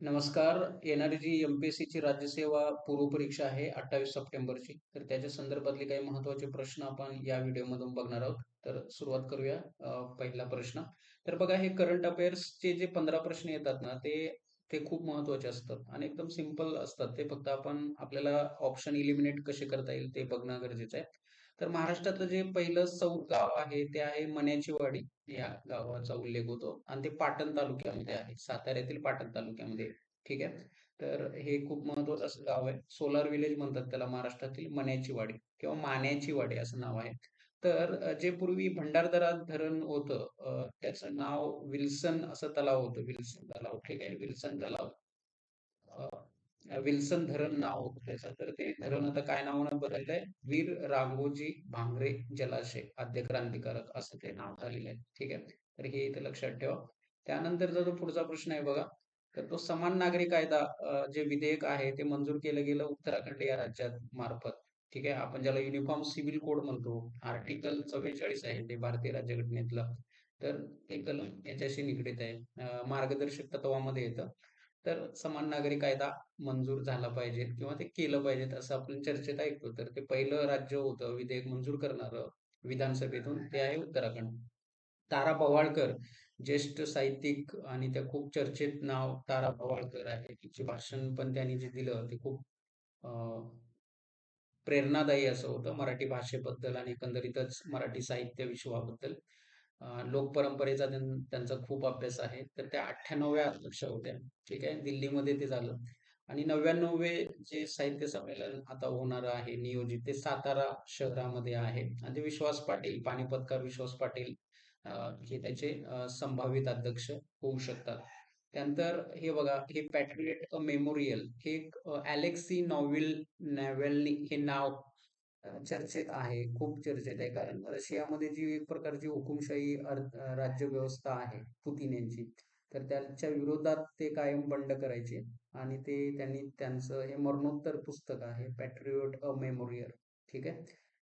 नमस्कार. येणारी जी एम-पी-एस-सीची राज्यसेवा पूर्व परीक्षा आहे 28 सप्टेंबरची. तर त्याच्या संदर्भातले काही महत्त्वाचे प्रश्न आपण या व्हिडिओमधून बघणार आहोत. तर सुरुवात करूया. पहिला प्रश्न. तर बघा हे करंट अफेअर्सचे जे 15 प्रश्न येतात ना, ते ते खूप महत्त्वाचे असतात आणि एकदम सिंपल असतात. ते फक्त आपण आपल्याला ऑप्शन एलिमिनेट कसे करता येईल ते बघणं गरजेचं आहे. तर महाराष्ट्रातलं जे पहिलं सौर गाव आहे, ते आहे मण्याची वाडी. या गावाचा उल्लेख होतो आणि ते पाटण तालुक्यामध्ये आहे. साताऱ्यातील पाटण तालुक्यामध्ये. ठीक आहे. तर हे खूप महत्वाचं असं गाव आहे. सोलार विलेज म्हणतात त्याला महाराष्ट्रातील मण्याची वाडी किंवा मान्याची वाडी असं नाव आहे. तर जे पूर्वी भंडारदरा धरण होतं त्याचं नाव विल्सन असं तलाव होतं. विल्सन तलाव. ठीक आहे. विल्सन तलाव. विल्सन धरण नाव होतं त्याचं. तर ते धरण आता काय नावानं बदललंय? वीर राघोजी भांगरे जलाशय आद्य क्रांतिकारक असं ते नाव झालेलं आहे. ठीक आहे. तर हे इथं लक्षात ठेवा. त्यानंतरचा जो पुढचा प्रश्न आहे बघा. तर तो समान नागरी कायदा जे विधेयक आहे ते मंजूर केलं गेलं उत्तराखंड या राज्यात मार्फत. ठीक आहे. आपण ज्याला युनिफॉर्म सिव्हिल कोड म्हणतो. आर्टिकल 44 आहे ते भारतीय राज्यघटनेतलं. तर ते कलम याच्याशी निगडीत आहे. मार्गदर्शक तत्वामध्ये येतं. तर समान नागरी कायदा मंजूर झाला पाहिजे किंवा ते केलं पाहिजेत असं आपण चर्चेत ऐकतो. तर ते पहिलं राज्य होतं विधेयक मंजूर करणारं विधानसभेतून ते आहे उत्तराखंड. तारा पवाळकर ज्येष्ठ साहित्यिक आणि त्या खूप चर्चेत नाव तारा पवाळकर आहे. तिचे भाषण पण त्यांनी जे दिलं ते खूप प्रेरणादायी असं होतं मराठी भाषेबद्दल आणि एकंदरीतच मराठी साहित्य विश्वाबद्दल. लोकपरंपरेचा त्यांचा खूप अभ्यास आहे. तर त्या 98व्या अध्यक्ष होत्या. ठीक आहे. दिल्लीमध्ये ते झालं आणि 99वे जे साहित्य संमेलन आता होणार आहे नियोजित ते सातारा शहरामध्ये आहे आणि ते विश्वास पाटील, पानिपतकार विश्वास पाटील हे त्याचे संभावित अध्यक्ष होऊ शकतात. त्यानंतर हे बघा हे पॅट्रियट मेमोरियल हे एक अलेक्सी नॉव्हेल नॅव्हॅल्नी हे नाव चर्चेत आहे. खूप चर्चेत आहे. कारण रशियामध्ये जी एक प्रकारची हुकुमशाही राज्य व्यवस्था आहे पुतीन यांची, तर त्याच्या विरोधात ते कायम बंड करायचे आणि ते त्यांनी त्यांचं हे मरणोत्तर पुस्तक आहे पॅट्रिओट अ मेमोरियल. ठीक आहे.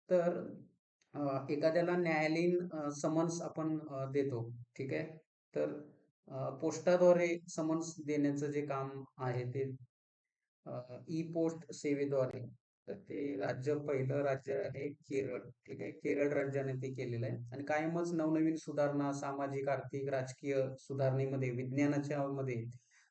तर एखाद्याला न्यायालयीन समन्स आपण देतो. ठीक आहे. तर पोस्टाद्वारे समन्स देण्याचं जे काम आहे ते ई पोस्ट सेवेद्वारे तर ते राज्य पहिलं राज्य आहे केरळ. ठीक आहे. केरळ राज्याने ते केलेलं आहे आणि कायमच नवनवीन सुधारणा सामाजिक, आर्थिक, राजकीय सुधारणेमध्ये, विज्ञानाच्या मध्ये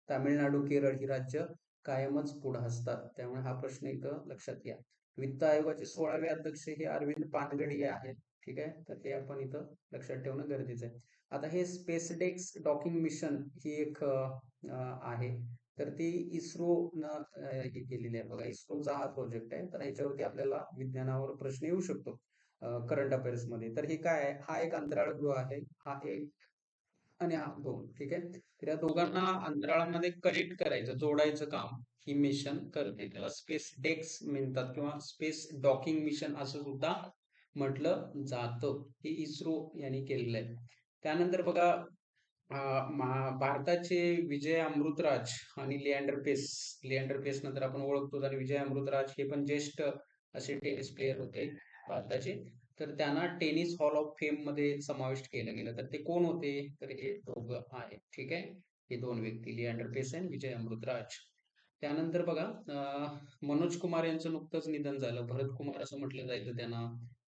तामिळनाडू, केरळ ही राज्य कायमच पुढे असतात. त्यामुळे हा प्रश्न इथं लक्षात घ्या. वित्त आयोगाचे 16वे अध्यक्ष हे अरविंद पानगडी आहेत. ठीक आहे. तर ते आपण इथं लक्षात ठेवणं गरजेचं आहे. आता हे स्पेसडेक्स डॉकिंग मिशन ही एक आहे. तर ती इस्रो न हे केलेली आहे बघा. इस्रोचा हा प्रोजेक्ट आहे. तर ह्याच्यावरती आपल्याला विज्ञानावर प्रश्न येऊ शकतो. करंट अफेअर्समध्ये तर हे काय आहे? हा एक अंतराळ गृह आहे. हा एक आणि हा दोन ठीक आहे. तर या दोघांना अंतराळामध्ये कनेक्ट करायचं, जोडायचं काम ही मिशन करते. त्याला स्पेस डेक्स म्हणतात किंवा स्पेस डॉकिंग मिशन असं सुद्धा म्हटलं जातं. हे इस्रो यांनी केलेलं आहे. त्यानंतर बघा भारताचे विजय अमृतराज आणि लिएंडर पेस. लिएंडर पेस नंतर आपण ओळखतो आणि विजय अमृतराज हे पण ज्येष्ठ असे टेनिस प्लेयर होते भारताचे. तर त्यांना टेनिस हॉल ऑफ फेममध्ये समाविष्ट केलं गेलं. तर ते कोण होते? तर हे दोघं आहेत. ठीक आहे. हे दोन व्यक्ती लिएंडर पेस आणि विजय अमृतराज. त्यानंतर बघा मनोज कुमार यांचं नुकतंच निधन झालं. भरत कुमार असं म्हटलं जायचं त्यांना.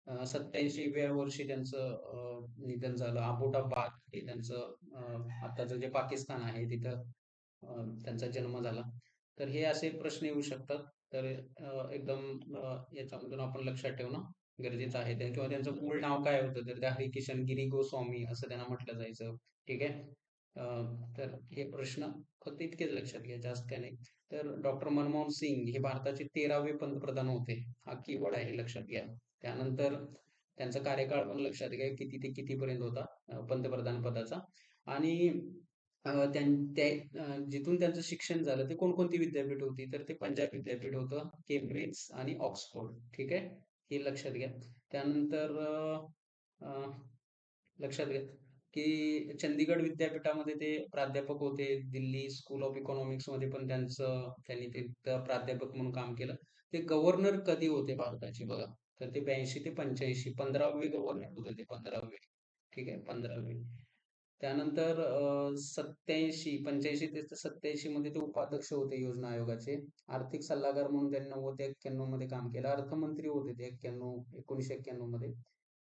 सत्याऐंशी व्या वर्षी त्यांचं निधन झालं. अबोटाबाद हे त्यांचं आताचं जे पाकिस्तान आहे तिथं त्यांचा जन्म झाला. तर हे असे प्रश्न येऊ शकतात. तर एकदम याच्यामधून आपण लक्षात ठेवणं गरजेचं आहे. किंवा त्यांचं मूळ नाव काय होतं? तर त्या हरिकिशन गिरी गोस्वामी असं त्यांना म्हटलं जायचं. ठीक आहे. तर हे प्रश्न फक्त इतकेच लक्षात घ्या, जास्त काय नाही. तर डॉक्टर मनमोहन सिंग हे भारताचे 13वे पंतप्रधान होते. हा कीवर्ड आहे लक्षात घ्या. त्यानंतर त्यांचा कार्यकाळ पण लक्षात घ्या किती ते कितीपर्यंत होता पंतप्रधान पदाचा आणि त्यां जिथून त्यांचं शिक्षण झालं ते कोणकोणती विद्यापीठ होती? तर ते पंजाब विद्यापीठ होतं, केम्ब्रिज आणि ऑक्सफोर्ड. ठीक आहे. हे लक्षात घ्या. त्यानंतर लक्षात घ्या, की चंदीगड विद्यापीठामध्ये ते प्राध्यापक होते. दिल्ली स्कूल ऑफ इकॉनॉमिक्समध्ये पण त्यांचं त्यांनी ते प्राध्यापक म्हणून काम केलं. ते गव्हर्नर कधी होते भारताचे बघा? तर ते 82 ते पंच्याऐंशी पंधरावी गव्हर्नमेंट होते ते 15वे. ठीक आहे. 15वे. त्यानंतर सत्याऐंशी पंच्याऐंशी ते सत्याऐंशी मध्ये ते उपाध्यक्ष होते योजना आयोगाचे आर्थिक सल्लागार म्हणून त्यांनी नव्वद ते एक्क्याण्णवमध्ये काम केलं अर्थमंत्री होते ते एक्क्याण्णव एकोणीसशे एक्क्याण्णवमध्ये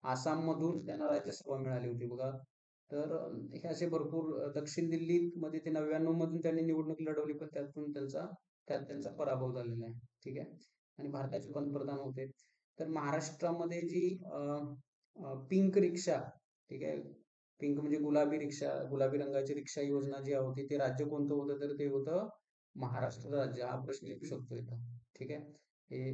आसाम मधून त्यांना राज्यसभा मिळाली होती बघा तर हे असे भरपूर दक्षिण दिल्ली मध्ये ते नव्याण्णव मधून त्यांनी निवडणूक लढवली पण त्यातून त्यांचा त्यात त्यांचा पराभव झालेला आहे ठीक आहे आणि भारताचे पंतप्रधान होते तर महाराष्ट्रामध्ये जी पिंक रिक्षा ठीक आहे? पिंक म्हणजे गुलाबी रिक्षा गुलाबी रंगाची रिक्षा योजना जी होती ते राज्य कोणतं होतं? तर ते होतं महाराष्ट्र राज्य हा प्रश्न येऊ शकतो इथं ठीक आहे? हे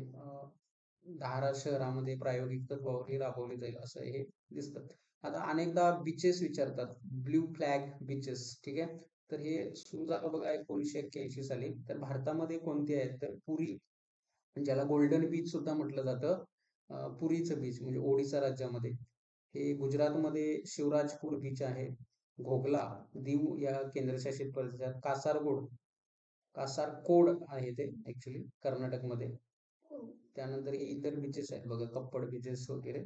धारा शहरामध्ये प्रायोगिक तत्वावर राबवले जाईल असं हे दिसतं. आता अनेकदा बीचेस विचारतात ब्ल्यू फ्लॅग बीचेस ठीक आहे? तर हे सुरू झालं बघा एकोणीशे एक्क्याऐंशी साली. तर भारतामध्ये कोणते आहेत? तर पुरी ज्याला गोल्डन बीच सुद्धा म्हटलं जातं पुरीचं बीच म्हणजे ओडिसा राज्यामध्ये. हे गुजरातमध्ये शिवराजपूर बीच आहे. घोगला दीव या केंद्रशासित प्रदेशात कासारगोड कासारकोड आहे ते ऍक्च्युली कर्नाटकमध्ये. त्यानंतर इतर बीचेस आहेत. बघा कप्पड बीचेस वगैरे.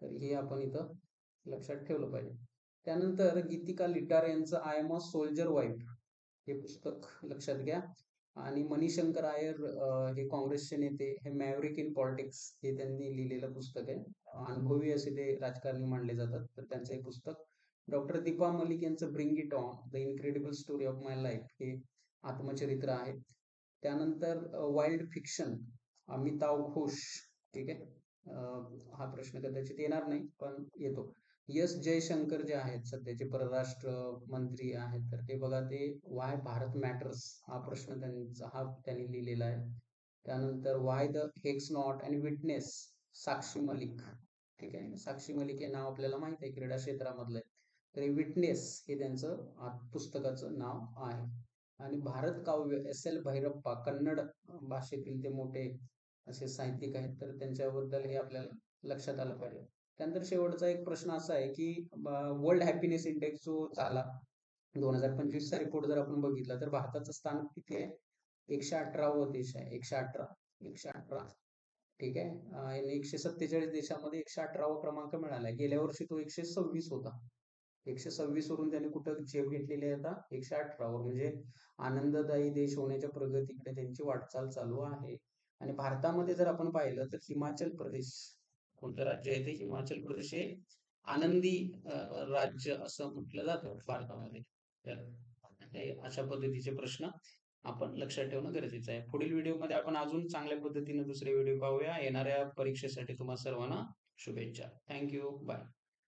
तर हे आपण इथं लक्षात ठेवलं पाहिजे. त्यानंतर गीतिका लिटार यांचं I am a soldier wife हे पुस्तक लक्षात घ्या. आणि मणिशंकर आयर हे काँग्रेसचे नेते हे मॅवरिक इन पॉलिटिक्स हे त्यांनी लिहिलेलं पुस्तक आहे. अनुभवी असे ते राजकारणी मानले जातात. तर त्यांचं हे पुस्तक डॉक्टर दीपा मलिक यांचं bring it on the incredible story of my life हे आत्मचरित्र आहे. त्यानंतर वाईल्ड फिक्शन अमिताव घोष ठीक आहे? हा प्रश्न कदाचित येणार नाही पण येतो. एस जयशंकर जे आहेत सध्याचे परराष्ट्र मंत्री आहेत तर ते बघा ते वाय भारत मॅटर्स हा प्रश्न त्यांचा हा त्यांनी लिहिलेला आहे. त्यानंतर why the hex not and witness Sakshi Malik ठीक आहे? साक्षी मलिक हे नाव आपल्याला माहीत आहे क्रीडा क्षेत्रामधलं आहे. तर विटनेस हे त्यांचं पुस्तकाचं नाव आहे. आणि भारत काव्य एस एल भैरप्पा कन्नड भाषेतील ते मोठे असे साहित्यिक आहेत तर त्यांच्याबद्दल हे आपल्याला लक्षात आलं पाहिजे. त्यानंतर शेवटचा एक प्रश्न असा आहे की वर्ल्ड हॅपीनेस इंडेक्स जो झाला दोन हजार पंचवीसचा रिपोर्ट जर आपण बघितला तर भारताचं स्थान किती आहे? एकशे अठरावं देश आहे. एकशे अठरा एकशे अठरा. ठीक आहे? एकशे सत्तेचाळीस देशामध्ये एकशे अठरावा क्रमांक मिळाला गेल्या वर्षी तो एकशे सव्वीस होता. एकशे सव्वीस वरून त्यांनी कुठं झेप घेतलेली आहे आता? एकशे अठरावर म्हणजे आनंददायी देश होण्याच्या प्रगतीकडे त्यांची वाटचाल चालू आहे. आणि भारतामध्ये जर आपण पाहिलं तर हिमाचल प्रदेश कोणतं राज्य आहे ते हिमाचल प्रदेश हे आनंदी राज्य असं म्हटलं जातं भारतामध्ये. तर अशा पद्धतीचे प्रश्न आपण लक्षात ठेवणं गरजेचं आहे. पुढील व्हिडिओमध्ये आपण अजून चांगल्या पद्धतीने दुसरे व्हिडिओ पाहूया. येणाऱ्या परीक्षेसाठी तुम्हाला सर्वांना शुभेच्छा. Thank you bye